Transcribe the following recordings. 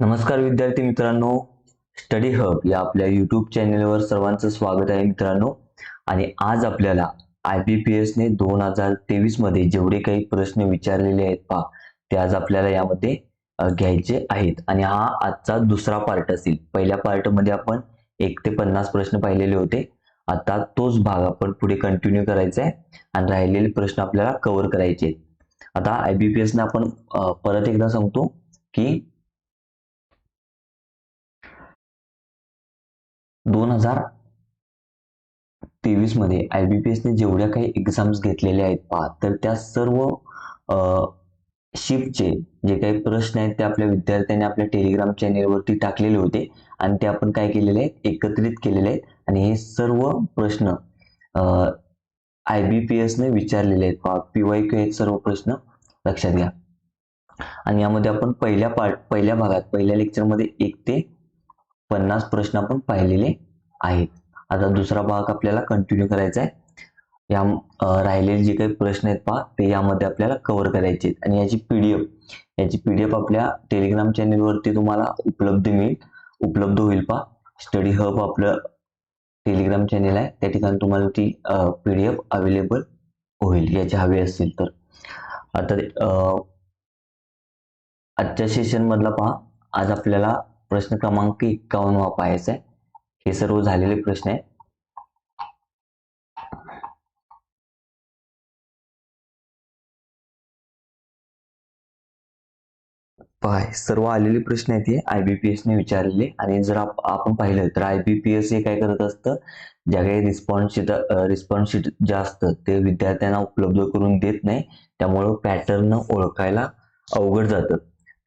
नमस्कार विद्यार्थी मित्रांनो. स्टडी हब या आपल्या यूट्यूब चॅनेलवर सर्वांचं स्वागत आहे मित्रांनो. आणि आज आपल्याला आय बी पी एसने दोन हजार तेवीसमध्ये जेवढे काही प्रश्न विचारलेले आहेत पहा ते आज आपल्याला यामध्ये घ्यायचे आहेत. आणि हा आजचा दुसरा पार्ट असेल. पहिल्या पार्टमध्ये आपण एक ते पन्नास प्रश्न पाहिलेले होते. आता तोच भाग आपण पुढे कंटिन्यू करायचा आहे. आणि राहिलेले प्रश्न आपल्याला कव्हर करायचे आहेत. आता आय बी पी एसने आपण परत एकदा सांगतो की दोन हजार तेवीसमध्ये आय बी पी एसने जेवढ्या काही एक्झाम्स घेतलेल्या आहेत पहा तर त्या सर्व शिफ्टचे जे काही प्रश्न आहेत ते आपल्या विद्यार्थ्यांनी आपल्या टेलिग्राम चॅनेलवरती टाकलेले होते आणि ते आपण काय केलेले आहेत? एकत्रित केलेले आहेत. आणि हे सर्व प्रश्न आय बी पी एसने विचारलेले आहेत पहा. पी वाय क्यू आहेत सर्व प्रश्न. लक्षात घ्या. आणि यामध्ये आपण पहिल्या पार्ट पहिल्या भागात पहिल्या लेक्चरमध्ये एक ते पन्नास प्रश्न आपण पाहिलेले आहेत. आता दुसरा भाग आपल्याला कंटिन्यू करायचा आहे. या राहिलेले जे काही प्रश्न आहेत पहा ते यामध्ये आपल्याला कव्हर करायचे आहेत. आणि याची पीडीएफ याची पीडीएफ आपल्या टेलिग्राम चॅनेलवरती तुम्हाला उपलब्ध मिळेल. उपलब्ध होईल पहा. स्टडी हब आपलं टेलिग्राम चॅनेल आहे. त्या ठिकाणी तुम्हाला ती पीडीएफ अवेलेबल होईल याची हवी असतील तर. आता अं, आजच्या सेशन मधला पहा. आज आपल्याला प्रश्न क्रमांक एक्कावन्न पाहायचा आहे. हे सर्व झालेले प्रश्न आहेत. पहा सर्व आलेले प्रश्न आहेत हे. आयबीपीएस ने विचारलेले. आणि जर आपण पाहिलं तर आयबीपीएस हे काय करत असतं? ज्या काही रिस्पॉन्स शीट रिस्पॉन्स शीट जे असतं ते विद्यार्थ्यांना उपलब्ध करून देत नाही. त्यामुळं पॅटर्न ओळखायला अवघड जातं.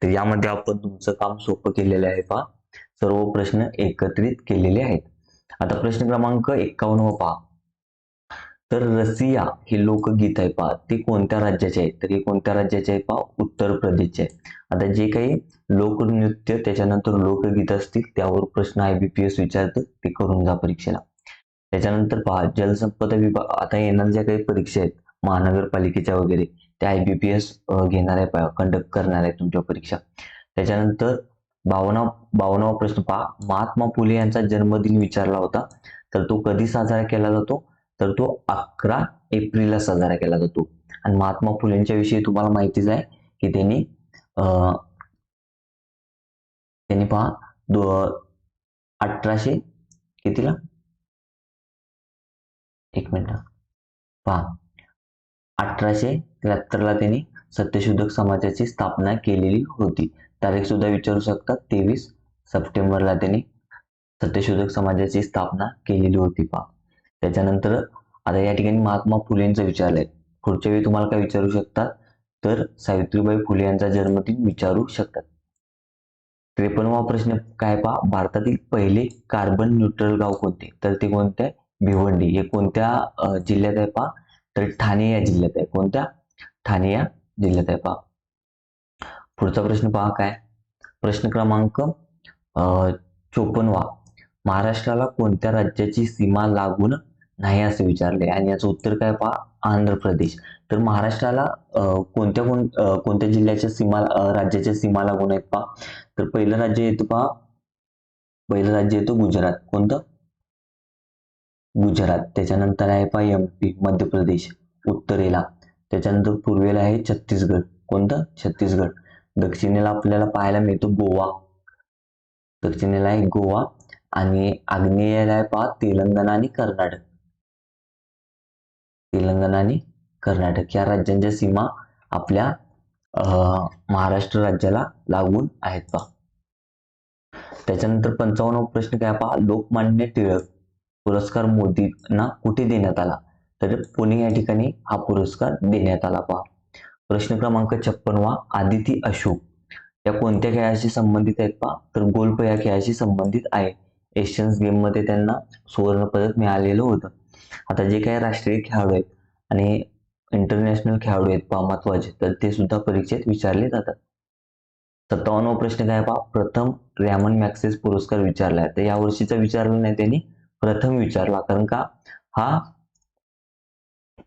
तर यामध्ये आपण तुमचं काम सोपं केलेलं आहे पहा. सर्व प्रश्न एकत्रित केलेले आहेत. आता प्रश्न क्रमांक एक्कावन्न पहा. तर रसिया हे लोकगीत आहे पहा. ते कोणत्या राज्याचे आहे तर हे कोणत्या राज्याचे आहे पहा? उत्तर प्रदेशचे आहे. आता जे काही लोकनृत्य त्याच्यानंतर लोकगीत असतील त्यावर प्रश्न आय बी पी एस विचारतं ते करून जा परीक्षेला. त्याच्यानंतर पहा जलसंपदा विभाग आता येणार ज्या काही परीक्षा आहेत महानगरपालिकेच्या वगैरे त्या आय बी पी एस घेणार आहे कंडक्ट करणार आहे तुमच्या परीक्षा. त्याच्यानंतर बावना बावनावा प्रश्न पहा. महात्मा फुले यांचा जन्मदिन विचारला होता. तर तो कधी साजरा केला जातो? तर तो अकरा एप्रिलला साजरा केला जातो. आणि महात्मा फुलेंच्या विषयी तुम्हाला माहितीच आहे की त्यांनी अं, त्यांनी पहा दो अठराशे कितीला? एक मिनिट. पहा. अठराशे त्र्याहत्तरला त्यांनी सत्यशोधक समाजाची स्थापना केलेली होती. तारीख सुद्धा विचारू शकतात तेवीस सप्टेंबरला त्यांनी सत्यशोधक समाजाची स्थापना केलेली होती. पहा. त्याच्यानंतर आता या ठिकाणी महात्मा फुलेंचं विचारलंय पुढच्या वेळी तुम्हाला काय विचारू शकतात तर सावित्रीबाई फुले यांचा जन्मदिन विचारू शकतात. त्रेपन्नवा प्रश्न काय पहा? भारतातील पहिले कार्बन न्यूट्रल गाव कोणते? तर ते कोणते? भिवंडी. हे कोणत्या जिल्ह्यात आहे पहा? तर ठाणे या जिल्ह्यात आहे. कोणत्या? ठाणे या जिल्ह्यात आहे. पहा. पुढचा प्रश्न पहा काय? प्रश्न क्रमांक चोपन्नवा महाराष्ट्राला कोणत्या राज्याची सीमा लागून नाही असे विचारले? आणि याचं उत्तर काय पहा? आंध्र प्रदेश. तर महाराष्ट्राला अं, कोणत्या कोण कोणत्या जिल्ह्याच्या सीमा राज्याच्या सीमा लागून आहेत पहा? तर पहिलं राज्य येतं पहा. पहिलं राज्य येतं गुजरात. कोणतं? गुजरात. त्याच्यानंतर आहे पहा एम पी मध्य प्रदेश. उत्तरेला. त्याच्यानंतर पूर्वेला आहे छत्तीसगड. कोणतं? छत्तीसगड. दक्षिणेला आपल्याला पाहायला मिळतो गोवा. दक्षिणेला आहे गोवा आणि आग्नेयेला आहे पहा तेलंगणा आणि कर्नाटक. तेलंगणा आणि कर्नाटक या राज्यांच्या सीमा आपल्या अं, महाराष्ट्र राज्याला लागून आहेत पहा. त्याच्यानंतर पंचावन्न प्रश्न काय पहा? लोकमान्य टिळक पुरस्कार मोदींना कुठे देण्यात आला? तर पुणे या ठिकाणी हा पुरस्कार देण्यात आला पहा. प्रश्न क्रमांक छप्पनवा आदिती अशोक. या कोणत्या खेळाशी संबंधित आहेत पहा? तर गोल्फ या खेळाशी संबंधित आहे. एशियन्स गेममध्ये त्यांना सुवर्ण पदक मिळालेलं होतं. आता जे काही राष्ट्रीय खेळाडू आहेत आणि इंटरनॅशनल खेळाडू आहेत पहा महत्त्वाचे तर ते सुद्धा परीक्षेत विचारले जातात. सत्तावन्न प्रश्न काय पहा? प्रथम रॅमन मॅक्सेस पुरस्कार विचारला आहे. तर या वर्षीचा विचारला नाही त्यांनी प्रथम विचारला. कारण का? हा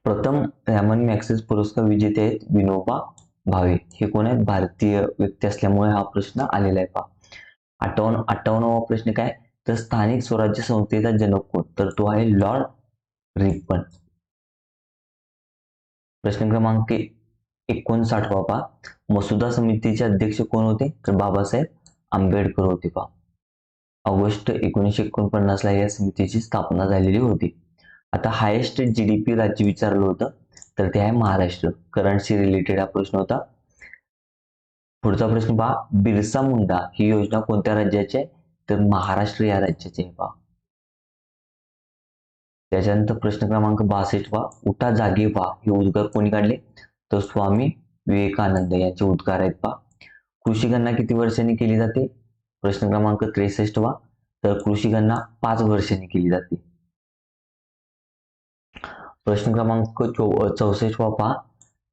प्रथम रॅमन मॅक्सेस पुरस्कार विजेते आहेत विनोबा भावे. हे कोण आहेत? भारतीय व्यक्ती असल्यामुळे हा प्रश्न आलेला आहे पहा. अठ्ठावन्न अठ्ठावन्नवा प्रश्न काय? तर स्थानिक स्वराज्य संस्थेचा जनक कोण? तर तो आहे लॉर्ड रिपन. प्रश्न क्रमांक एकोणसाठवा पा मसुदा समितीचे अध्यक्ष कोण होते? तर बाबासाहेब आंबेडकर होते पा ऑगस्ट एकोणीसशे एकोणपन्नासला या समितीची स्थापना झालेली होती. आता हायेस्ट जीडीपी राज्य विचारलं होतं तर ते आहे महाराष्ट्र. करंटशी रिलेटेड हा प्रश्न होता. पुढचा प्रश्न पहा बिरसा मुंडा ही योजना कोणत्या राज्याची आहे? तर महाराष्ट्र या राज्याची आहे पहा. त्याच्यानंतर प्रश्न क्रमांक बासष्ट पहा. उठा जागे पहा. हे उद्गार कोणी काढले? तर स्वामी विवेकानंद यांचे उद्गार आहेत पहा. कृषी गणना किती वर्षांनी केली जाते? प्रश्न क्रमांक त्रेसष्ट वा तर कृषी गणना पाच वर्षांनी केली जाते. प्रश्न क्रमांक चौ चौसष्ट वा पहा.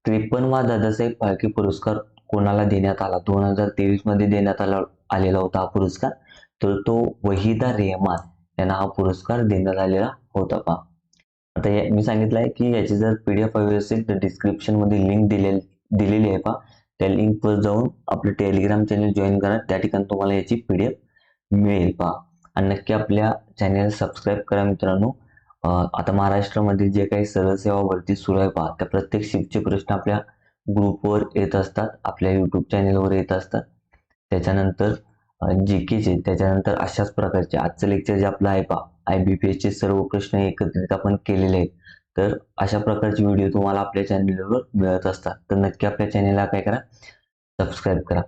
त्रेपन्नवा दादासाहेब फाळके पुरस्कार कोणाला देण्यात आला? दोन हजार तेवीसमध्ये देण्यात आला आलेला होता हा पुरस्कार. तर तो वहिदा रेहमान यांना हा पुरस्कार देण्यात आलेला होता पहा. आता मी सांगितलं आहे की याची जर पीडीएफ हवी असेल तर डिस्क्रिप्शनमध्ये लिंक दिलेली दिलेली आहे पहा. त्या लिंकवर जाऊन आपलं टेलिग्राम चॅनल जॉईन करा. त्या ठिकाणी तुम्हाला याची पीडीएफ मिळेल पहा. आणि नक्की आपल्या चॅनल सबस्क्राईब करा मित्रांनो. आता महाराष्ट्रामध्ये जे काही सरळ सेवा भरती सुरू आहे पहा त्या प्रत्येक शिफ्टचे प्रश्न आपल्या ग्रुपवर येत असतात आपल्या युट्यूब चॅनेलवर येत असतात. त्याच्यानंतर जे केचे त्याच्यानंतर अशाच प्रकारचे. आजचं लेक्चर जे आपलं आहे पहा आय बी पी एसचे सर्व प्रश्न एकत्रित आपण केलेले आहेत. तर अशा प्रकारचे व्हिडिओ तुम्हाला आपल्या चॅनेलवर मिळत असतात. तर नक्की आपल्या चॅनेलला काय करा सबस्क्राईब करा.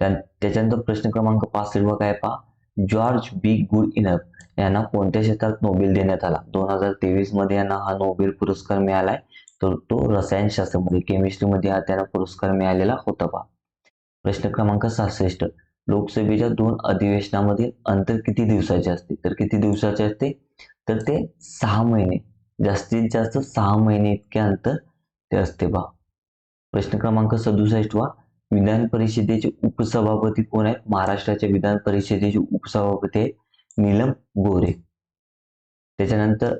त्या- त्याच्यानंतर प्रश्न क्रमांक पाच व काय पहा जॉर्ज बी. गुड इनफ यांना कोणत्या क्षेत्रात नोबेल देण्यात आला? दोन हजार तेवीसमध्ये यांना हा नोबेल पुरस्कार मिळालाय. तर तो रसायनशास्त्रामध्ये केमिस्ट्रीमध्ये हा त्यांना पुरस्कार मिळालेला होता पहा प्रश्न क्रमांक सहासष्ट. लोकसभेच्या दोन अधिवेशनामधील अंतर किती दिवसाचे असते? तर किती दिवसाचे असते? तर ते सहा महिने. जास्तीत जास्त सहा महिने इतके अंतर ते असते पहा प्रश्न क्रमांक सदुसष्ट वा विधान परिषदेचे उपसभापती कोण आहेत? महाराष्ट्राच्या विधान परिषदेचे उपसभापती आहेत नीलम गोरे त्याच्यानंतर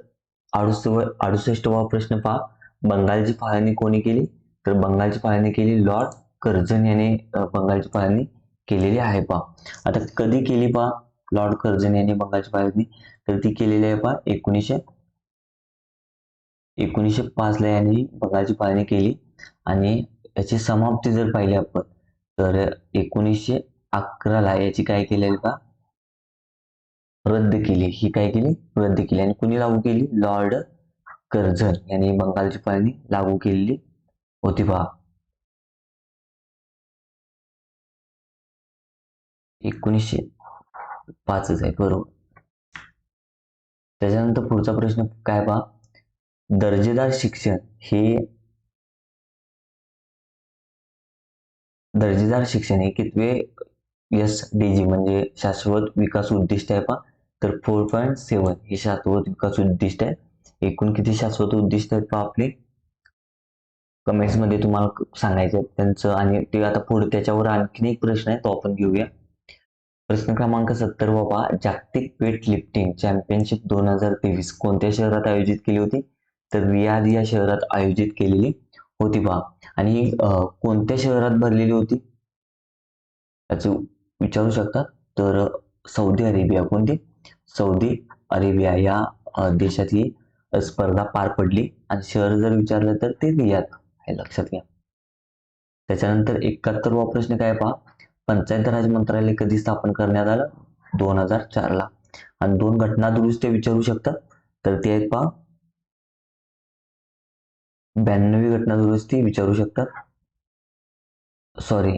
अडुसव अडुसष्टवा प्रश्न पहा. बंगालची फाळणी कोणी केली? तर बंगालची फाळणी केली लॉर्ड कर्जन याने बंगालची फाळणी केलेली आहे पहा. आता कधी केली पहा? लॉर्ड कर्जन यांनी बंगालची फाळणी तर ती केलेली आहे पहा एकोणीसशे एकोणीसशे पाच ला यांनी बंगालची फाळणी केली. आणि याची समाप्ती जर पाहिली आपण तर एकोणीसशे अकराला याची काय केलेली का रद्द केली. ही काय केली? रद्द केली. आणि कुणी लागू केली? लॉर्ड कर्झन यांनी बंगालची पाणी लागू केलेली होती पहा एकोणीसशे पाचच आहे. बरोबर. त्याच्यानंतर पुढचा प्रश्न काय पहा दर्जेदार शिक्षण हे दर्जेदार शिक्षण हे कितवे एस डी जी म्हणजे शाश्वत विकास उद्दिष्ट आहे पहा. तर फोर पॉईंट सेवन हे शाश्वत विकास उद्दिष्ट आहे. एकूण किती शाश्वत उद्दिष्ट आहेत पहा आपले? कमेंट्समध्ये तुम्हाला सांगायचे आहेत त्यांचं आणि ते आता पुढे त्याच्यावर आणखीन एक प्रश्न आहे तो आपण घेऊया. प्रश्न क्रमांक सत्तर बाबा जागतिक वेट लिफ्टिंग चॅम्पियनशिप दोन हजार तेवीस कोणत्या शहरात आयोजित केली होती? तर रियाद या शहरात आयोजित केलेली होती पहा. आणि कोणत्या शहरात भरलेली होती? याचं विचारू शकतात तर सौदी अरेबिया कोणती? सौदी अरेबिया या देशातली स्पर्धा पार पडली. आणि शहर जर विचारलं तर ते रियाद हे लक्षात घ्या. त्याच्यानंतर एकाहत्तरवा प्रश्न काय पहा? पंचायत राज मंत्रालय कधी स्थापन करण्यात आलं? दोन हजार चारला. आणि दोन घटना दुरुस्त्या विचारू शकतात तर ते आहेत पहा ब्याण्णवी घटना दुरुस्ती विचारू शकतात? सॉरी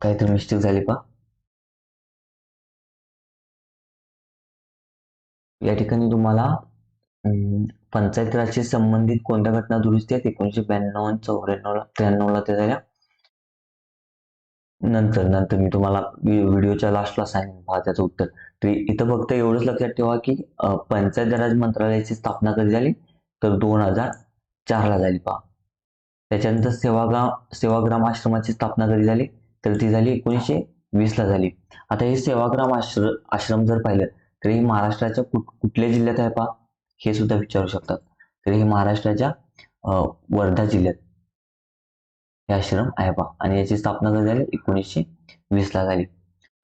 काहीतरी मिस्टेक झाली पहा. या ठिकाणी तुम्हाला पंचायत राजशी संबंधित कोणत्या घटना दुरुस्ती आहेत? एकोणीशे ब्याण्णव आणि चौऱ्याण्णवला त्र्याण्णवला ते झाल्या. नंतर नंतर मी तुम्हाला व्हिडिओच्या लास्टला सांगेन पहा त्याचं उत्तर. तर इथं फक्त एवढंच लक्षात ठेवा की पंचायत राज मंत्रालयाची स्थापना कधी झाली? तर दोन हजार चारला झाली पहा. त्याच्यानंतर सेवाग्राम सेवाग्राम आश्रमाची स्थापना कधी झाली? तर ती झाली एकोणीसशे वीसला झाली. आता हे सेवाग्राम आश्र आश्रम जर पाहिलं तर हे महाराष्ट्राच्या कुठ कुठल्या जिल्ह्यात आहे पहा? हे सुद्धा विचारू शकतात. तर हे महाराष्ट्राच्या अं, वर्धा जिल्ह्यात हे आश्रम आहे पहा. आणि याची स्थापना कधी झाली? एकोणीसशे वीसला झाली.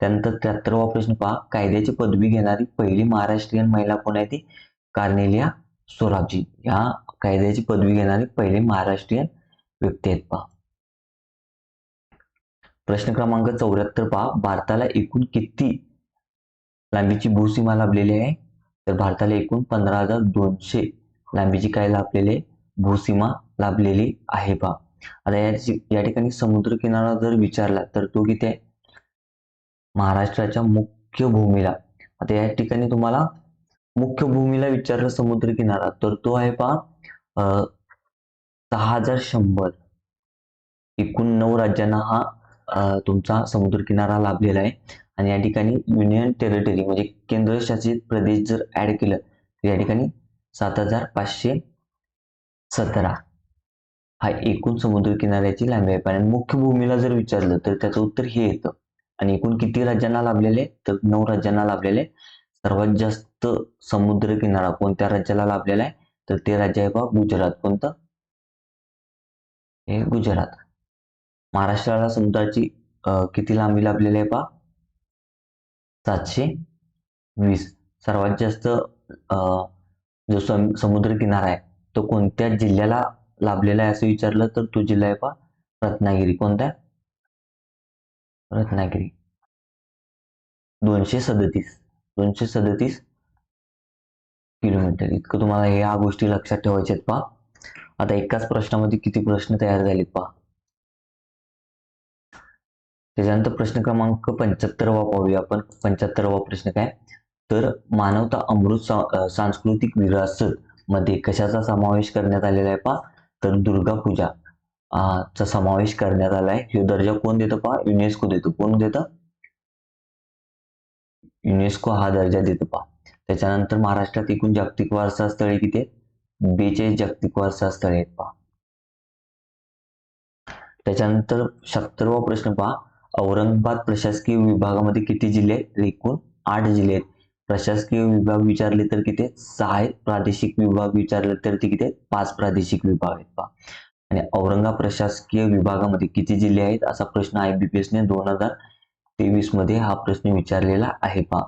त्यानंतर त्र्याहत्तरवा प्रश्न पहा कायद्याची पदवी घेणारी पहिली महाराष्ट्रीयन महिला कोण आहे ती? कार्नेलिया सोराबजी या कायद्याची पदवी घेणारे पहिले महाराष्ट्रीयन व्यक्ती आहेत पहा. प्रश्न क्रमांक चौऱ्याहत्तर पहा. भारताला एकूण किती लांबीची भूसीमा लाभलेली आहे? तर भारताला एकूण पंधरा हजार दोनशे लांबीची काय लाभलेली आहे? भूसीमा लाभलेली आहे पहा. आता या या ठिकाणी समुद्र किनारा जर विचारला तर तो किती आहे? महाराष्ट्राच्या मुख्य भूमीला. आता या ठिकाणी तुम्हाला मुख्य भूमीला विचारलं समुद्र किनारा तर तो आहे पहा सहा हजार शंभर. एकूण नऊ राज्यांना हा तुमचा समुद्र किनारा लाभलेला आहे. आणि या ठिकाणी युनियन टेरिटरी म्हणजे केंद्रशासित प्रदेश जर ऍड केलं तर या ठिकाणी सात हजार पाचशे सतरा हा एकूण समुद्र किनाऱ्याची लांबी आहे आणि मुख्य भूमीला जर विचारलं तर त्याचं उत्तर हे येतं. आणि एकूण किती राज्यांना लाभलेले तर नऊ राज्यांना लाभलेले. सर्वात जास्त समुद्र किनारा कोणत्या राज्याला लाभलेला आहे? तर ते राज्य आहे पहा गुजरात. कोणतं? हे गुजरात. महाराष्ट्राला समुद्राची किती लांबी लाभलेली आहे पहा सातशे वीस. सर्वात जास्त अं, जो सम समुद्र किनारा आहे तो कोणत्या जिल्ह्याला लाभलेला आहे असं विचारलं तर तो जिल्हा आहे पहा रत्नागिरी. कोणता? रत्नागिरी. दोनशे सदतीस. दोनशे सदतीस किलोमीटर इतकं तुम्हाला ह्या गोष्टी लक्षात ठेवायच्या आहेत पहा. आता एकाच प्रश्नामध्ये किती प्रश्न तयार झालेत पहा. त्याच्यानंतर प्रश्न क्रमांक पंच्याहत्तरवा पाहूया आपण. पंच्याहत्तरवा प्रश्न काय? तर मानवता अमृत सा- सांस्कृतिक विरासत मध्ये कशाचा समावेश करण्यात आलेला आहे पहा? तर दुर्गा पूजा. चा समावेश करण्यात आला आहे. हे दर्जा कोण देतं पहा? युनेस्को देतो. कोण देतं? युनेस्को हा दर्जा देतो पहा. त्याच्यानंतर महाराष्ट्रात एकूण जागतिक वारसा स्थळे किती आहेत? बेचाळीस जागतिक वारसा स्थळे आहेत पहा. त्याच्यानंतर सत्तरवा प्रश्न पहा. औरंगाबाद प्रशासकीय विभागामध्ये किती जिल्हे आहेत? एकूण आठ जिल्हे आहेत. प्रशासकीय विभाग विचारले तर किती सहा आहेत. प्रादेशिक विभाग विचारले तर ते किती आहेत? पाच प्रादेशिक विभाग आहेत पहा. आणि औरंगाबाद प्रशासकीय विभागामध्ये किती जिल्हे आहेत? असा प्रश्न आय बी पी एसने दोन हजार तेवीसमध्ये हा प्रश्न विचारलेला आहे पहा.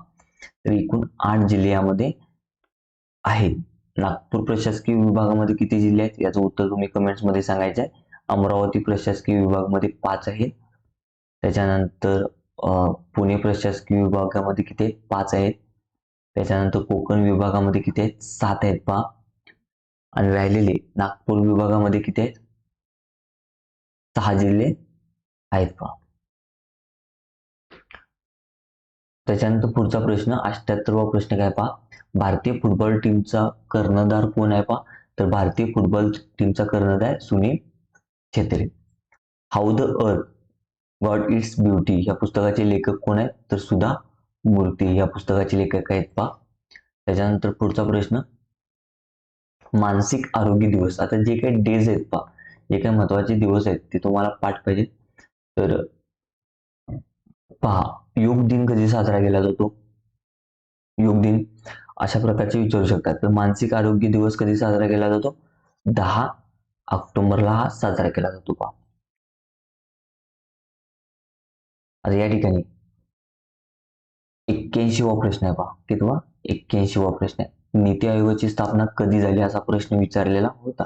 तर एकूण आठ जिल्हे यामध्ये आहेत. नागपूर प्रशासकीय विभागामध्ये किती जिल्हे आहेत? याचं उत्तर तुम्ही कमेंट्समध्ये सांगायचं आहे. अमरावती प्रशासकीय विभागामध्ये पाच आहेत. त्याच्यानंतर पुणे प्रशासकीय विभागामध्ये किती आहेत? पाच आहेत. त्याच्यानंतर कोकण विभागामध्ये किती आहेत? सात आहेत पहा. आणि राहिलेले नागपूर विभागामध्ये किती आहेत? सहा जिल्हे आहेत पहा. त्याच्यानंतर पुढचा प्रश्न अठ्याहत्तरवा प्रश्न काय पहा? भारतीय फुटबॉल टीमचा कर्णधार कोण आहे पहा? तर भारतीय फुटबॉल टीमचा कर्णधार Sunil Chhetri. How the earth got its beauty या पुस्तकाचे लेखक कोण आहेत? तर सुधा मूर्ती या पुस्तकाचे लेखक आहेत पहा. त्याच्यानंतर पुढचा प्रश्न मानसिक आरोग्य दिवस. आता जे काही डेज आहेत पहा जे काही महत्त्वाचे दिवस आहेत ते तुम्हाला पाठ पाहिजे तर पहा योग दिन कधी साजरा केला जातो? योग दिन अशा प्रकारचे विचारू शकतात. तर मानसिक आरोग्य दिवस कधी साजरा केला जातो? दहा ऑक्टोबरला हा साजरा केला जातो पहा. आता या ठिकाणी एक्क्याऐंशीवा प्रश्न आहे पहा. कितवा? एक्क्याऐंशीवा प्रश्न आहे. नीती आयोगाची स्थापना कधी झाली असा प्रश्न विचारलेला होता.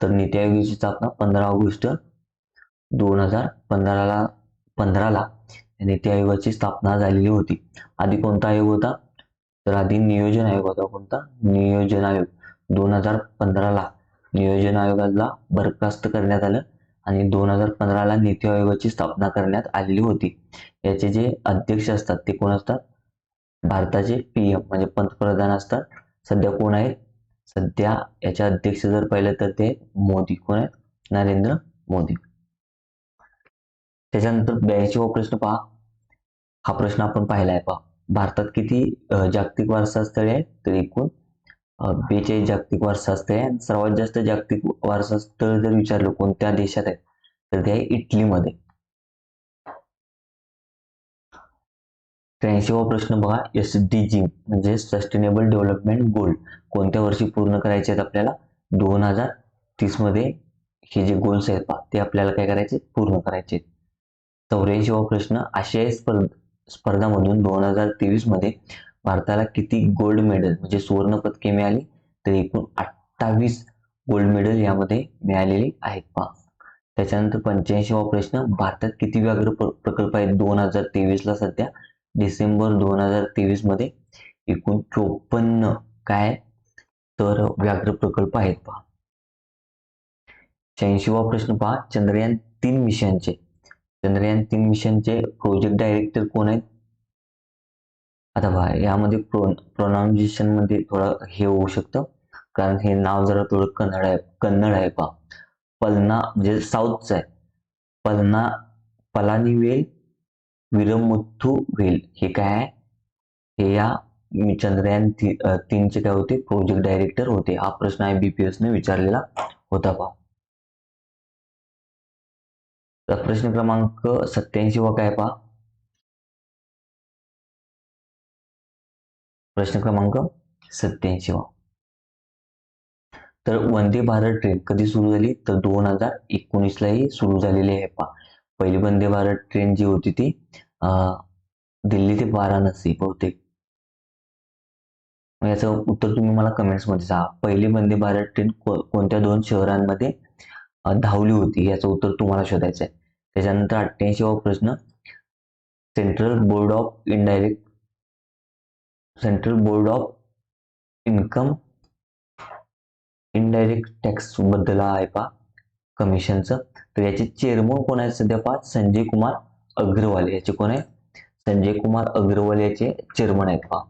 तर नीती आयोगाची स्थापना पंधरा ऑगस्ट दोन हजार पंधराला पंधराला नीती आयोगाची स्थापना झालेली होती. आधी कोणता आयोग होता? तर आधी नियोजन आयोग होता कोणता? नियोजन आयोग. दोन हजार पंधराला नियोजन आयोगाला बरखास्त करण्यात आलं आणि दोन हजार पंधराला नीती आयोगाची स्थापना करण्यात आलेली होती. याचे जे अध्यक्ष असतात ते कोण असतात? भारताचे पीएम म्हणजे पंतप्रधान असतात. सध्या कोण आहेत? सध्या याचे अध्यक्ष जर पाहिलं तर ते मोदी. कोण आहेत? नरेंद्र मोदी. त्याच्यानंतर ब्याऐंशी प्रश्न पहा. हा प्रश्न आपण पाहिला आहे पहा. भारतात किती जागतिक वारसा स्थळे आहेत? तर एकूण बेचाळीस जागतिक वारसा स्थळे आहेत. सर्वात जास्त जागतिक वारसा स्थळ जर विचारलं कोणत्या देशात आहे तर ते आहे इटलीमध्ये. त्र्याऐंशीवा प्रश्न बघा. एस डी जी म्हणजे सस्टेनेबल डेव्हलपमेंट गोल. कोणत्या वर्षी पूर्ण करायचे आहेत आपल्याला? दोन हजार तीसमध्ये हे जे गोल्स आहेत ते आपल्याला काय करायचे? पूर्ण करायचे आहेत. चौऱ्याऐंशीवा प्रश्न आशियाई स्पर्धा स्पर्धामधून दोन हजार तेवीसमध्ये भारताला किती गोल्ड मेडल म्हणजे सुवर्ण पदके मिळाली? तर एकूण अठ्ठावीस गोल्ड मेडल यामध्ये मिळालेली आहेत पहा. त्याच्यानंतर पंच्याऐंशीवा प्रश्न भारतात किती व्याघ्र प्रकल्प आहेत? दोन हजार तेवीसला सध्या डिसेंबर दोन हजार तेवीसमध्ये एकूण चोपन्न काय? तर व्याघ्र प्रकल्प आहेत पहा. शहाऐंशीवा प्रश्न पहा चंद्रयान तीन मिशनचे चंद्रयान तीन मिशनचे प्रोजेक्ट डायरेक्टर कोण आहेत? आता पहा यामध्ये प्रो प्रोनाउन्सिएशनमध्ये थोडं हे होऊ शकतं. कारण हे नाव जरा थोडं कन्नड आहे कन्नड आहे पहा. पलना म्हणजे साऊथचं आहे. पलना पलानी वेल विरमुथू वेल हे काय आहे? हे या चंद्रयान ती, तीनचे काय होते? प्रोजेक्ट डायरेक्टर होते. हा प्रश्न आय बी पी एसने विचारलेला होता पहा. तर प्रश्न क्रमांक सत्याऐंशी व काय पहा. प्रश्न क्रमांक सत्याऐंशी वा तर वंदे भारत ट्रेन कधी सुरू झाली? तर दोन हजार एकोणीसला ही सुरू झालेली आहे पहा. पहिली वंदे भारत ट्रेन जी होती ती दिल्ली ते वाराणसी बहुतेक. मग याचं उत्तर तुम्ही मला कमेंट्समध्ये सांगा. पहिली वंदे भारत ट्रेन कोणत्या दोन शहरांमध्ये धावली होती? याचं उत्तर तुम्हाला शोधायचं आहे त्याच्यानंतर अठ्ठ्याऐंशी वा प्रश्न. Central board of indirect central board of income indirect टॅक्सबद्दल आहे पहा. कमिशनचं तर याचे चेअरमन कोण आहेत सध्या पा संजय कुमार अग्रवाल. याचे कोण आहे संजय कुमार अग्रवाल याचे चेअरमन आहेत पहा.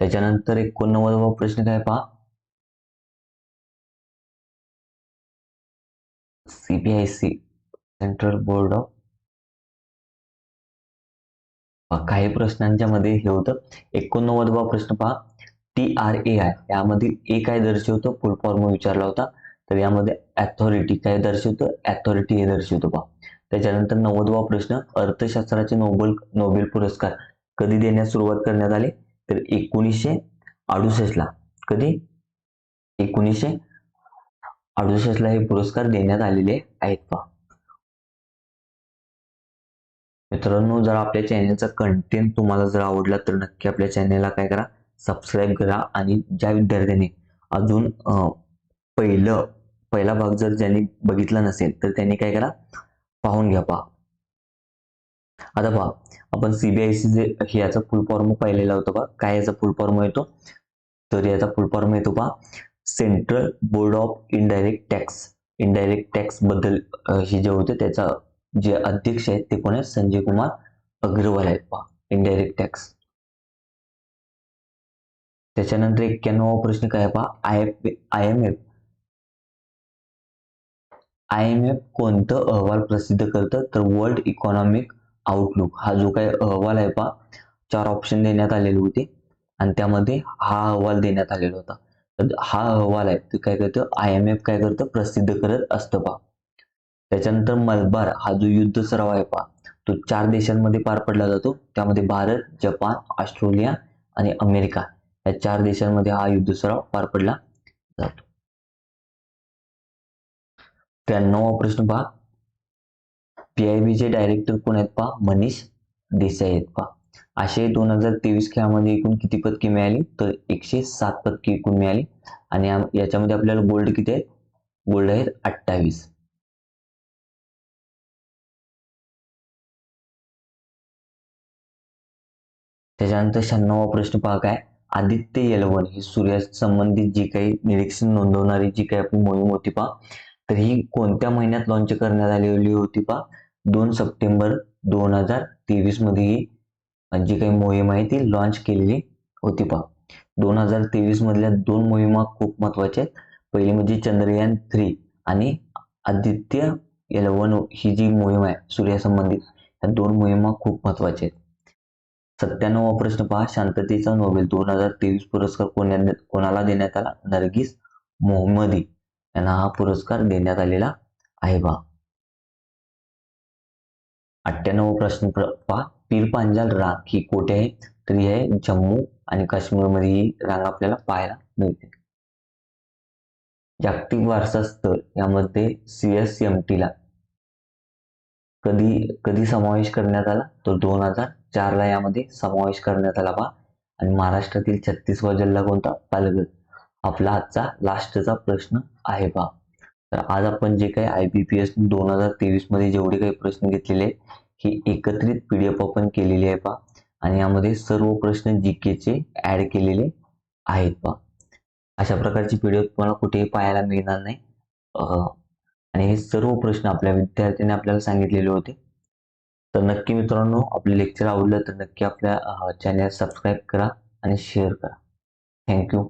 त्याच्यानंतर एकोणनव्वदवा प्रश्न काय पहा? सीबीआयसी सेंट्रल बोर्ड. ऑफ काही प्रश्नांच्या मध्ये हे होतं. एकोणनव्वदवा प्रश्न पहा. टी आर ए आय यामधील ए काय दर्शवतो? फुल फॉर्म विचारला होता. तर यामध्ये अथॉरिटी काय दर्शवतो? अथॉरिटी हे दर्शवतो पहा. त्याच्यानंतर नव्वदवा प्रश्न अर्थशास्त्राचे नोबेल नोबेल पुरस्कार कधी देण्यास सुरुवात करण्यात आली? तर एकोणीसशे अडुसष्टला कधी? एकोणीसशे अडुसष्टला हे पुरस्कार देण्यात आलेले आहेत पहा. मित्रांनो जर आपल्या चॅनलचा कंटेंट तुम्हाला जर आवडला तर नक्की आपल्या चॅनलला काय करा सबस्क्राईब करा आणि ज्या विद्यार्थ्यांनी अजून पहिलं पहिला भाग जर ज्यांनी बघितला नसेल तर त्यांनी काय करा पाहून घ्या पहा. आता पहा आपण सीबीआयसी जे हे याचा फुल फॉर्म पाहिलेला होता पहा. काय याचा फुल फॉर्म येतो? तर याचा फुल फॉर्म येतो पहा. Central board of indirect tax indirect टॅक्सबद्दल हे जे होते त्याचा जे अध्यक्ष आहेत ते कोण आहेत? संजय कुमार अग्रवाल आहेत. पहा इनडायरेक्ट टॅक्स त्याच्यानंतर एक्क्याण्णव प्रश्न काय आहे? पहा I F I M F I M F कोणतं अहवाल प्रसिद्ध करतं? तर वर्ल्ड इकॉनॉमिक आउटलुक हा जो काही अहवाल आहे पहा चार ऑप्शन देण्यात आलेले होते. आणि त्यामध्ये हा अहवाल देण्यात आलेला होता. तर हा अहवाल आहे ते काय करतं? आय एम एफ काय करतं? प्रसिद्ध करत असतं पहा. त्याच्यानंतर मलबार हा जो युद्ध सराव आहे पहा तो चार देशांमध्ये पार पडला जातो. त्यामध्ये भारत जपान ऑस्ट्रेलिया आणि अमेरिका या चार देशांमध्ये हा युद्ध सराव पार पडला जातो. त्र्याण्णवा प्रश्न पहा. पीआयबीचे डायरेक्टर कोण आहेत पहा? मनीष देसाई आहेत पहा. असे दोन हजार तेवीस खेळामध्ये एकूण किती पदके मिळाली? तर एकशे सात पदके एकूण मिळाली. आणि याच्यामध्ये आपल्याला गोल्ड किती आहेत? गोल्ड आहेत अठ्ठावीस. त्याच्यानंतर शहाण्णवा प्रश्न पहा काय? आदित्य येलवन ही सूर्या संबंधित जी काही निरीक्षण नोंदवणारी जी काही आपली मोहीम होती पहा तर ही कोणत्या महिन्यात लॉन्च करण्यात आलेली होती पहा? दोन सप्टेंबर दोन हजार तेवीसमध्ये ही जी काही मोहीम आहे ती लॉन्च केलेली होती पहा. दोन हजार तेवीस मधल्या दोन मोहिमा खूप महत्त्वाच्या आहेत. पहिली म्हणजे चंद्रयान थ्री आणि आदित्य एलवन ही जी मोहीम आहे सूर्यासंबंधित ह्या दोन मोहिमा खूप महत्त्वाच्या आहेत. सत्त्याण्णव प्रश्न पहा. शांततेचा नोबेल दोन हजार तेवीस पुरस्कार कोणा कोणाला देण्यात आला? नरगिस मोहम्मदी यांना हा पुरस्कार देण्यात आलेला आहे पहा अठ्ठ्याण्णव प्रश्न पहा. पीर पांजाल राग ही कोठे आहे? तर ही आहे जम्मू आणि काश्मीरमध्ये ही रांग आपल्याला पाहायला मिळते. जागतिक वारसा स्थळ यामध्ये सीएसएमटी ला कधी कधी समावेश करण्यात आला? तर दोन हजार चारला यामध्ये समावेश करण्यात आला पहा आणि महाराष्ट्रातील छत्तीसवा जिल्हा कोणता? पालघर. आपला आजचा लास्टचा प्रश्न आहे पहा तर आज आपण जे काही आय बी पी एस दोन हजार तेवीसमध्ये जेवढे काही प्रश्न घेतलेले आहेत ही एकत्रित पी डी एफ आपण केलेली आहे पहा आणि यामध्ये सर्व प्रश्न जी केचे ऍड केलेले आहेत पहा अशा प्रकारची पी डी एफ तुम्हाला कुठेही पाहायला मिळणार नाही. आणि हे सर्व प्रश्न आपल्या विद्यार्थ्यांनी आपल्याला सांगितलेले होते. तर नक्की मित्रांनो आपले लेक्चर आवडलं तर नक्की आपल्या चॅनल सबस्क्राईब करा आणि शेअर करा. थँक्यू